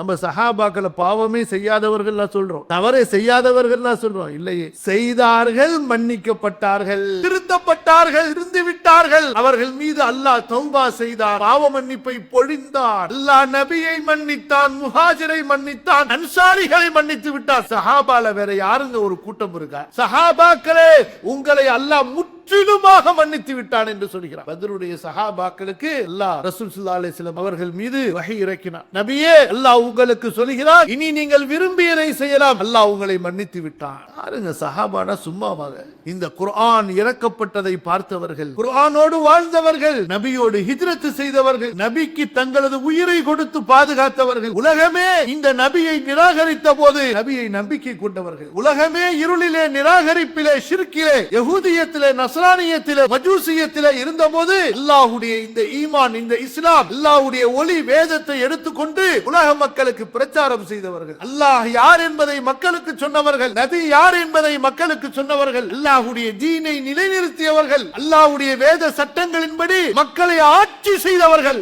நம்ம சஹாபாக்களை பாவமே செய்யாதவர்கள் சொல்றோம். தவறை செய்யாதவர்கள் சொல்றோம். இல்லையே. செய்தார்கள் மன்னிக்கப்பட்டார்கள். திருத்தப்பட்டார்கள் இருந்து விட்டார்கள் அவர்கள் மீது அல்லாஹ் தௌபா செய்தார். பாவ மன்னிப்பை பொழிந்தார். அல்லாஹ் நபியை மன்னித்தான் முஹாஜரை மன்னித்தான் அன்சாரிகளை மன்னித்து விட்டார். சஹாபால வேற யாருங்க ஒரு கூட்டம் இருக்கா? சஹாபாக்களே உங்களை அல்லாஹ் முற்றிலுமாக மன்னித்து விட்டான் என்று சொல்கிறார் பத்ருடைய சஹாபாக்களுக்கு அல்லாஹ் ரசூல் ஸல்லல்லாஹு அலைஹி வஸல்லம் அவர்கள் மீது வஹி இறக்கினார் நபியே அல்லாஹ் உங்களுக்கு சொல்கிறார் இனி நீங்கள் விரும்பியதை செய்யலாம்? அல்லாஹ் உங்களை மன்னித்து விட்டான். பாருங்க சஹாபானா சும்மாவாக. இந்த குர்ஆன் இறக்கப்பட்டதை பார்த்தவர்கள் குர்ஆனோடு வாழ்ந்தவர்கள் நபியோடு ஹிஜ்ரத் செய்தவர்கள் நபிக்கு தங்களது உயிரை கொடுத்து பாதுகாத்தவர்கள் உலகமே இந்த நபியை நிராகரித்த போது நபியை நம்பிக்கை கொண்டவர்கள் உலகமே இருளிலே நிராகரிப்பிலே ஷிர்கிலே யகூதியத்திலே நஸ்ரானியத்தில மஜூசியத்தில இருந்த போது அல்லாஹுடைய இந்த ஈமான் இந்த இஸ்லாம் அல்லாஹுடைய ஒளி வேதத்தை எடுத்துக்கொண்டு உலக மக்களுக்கு பிரச்சாரம் செய்தவர்கள். அல்லாஹ் யார் என்பதை மக்களுக்கு சொன்னவர்கள் நபி யார் என்பதை மக்களுக்கு சொன்னவர்கள் அல்லாஹுடைய தீனை நிலைநிறுத்தியவர்கள் அல்லாஹுடைய வேத சட்டங்களின்படி மக்களை ஆட்சி செய்தவர்கள்.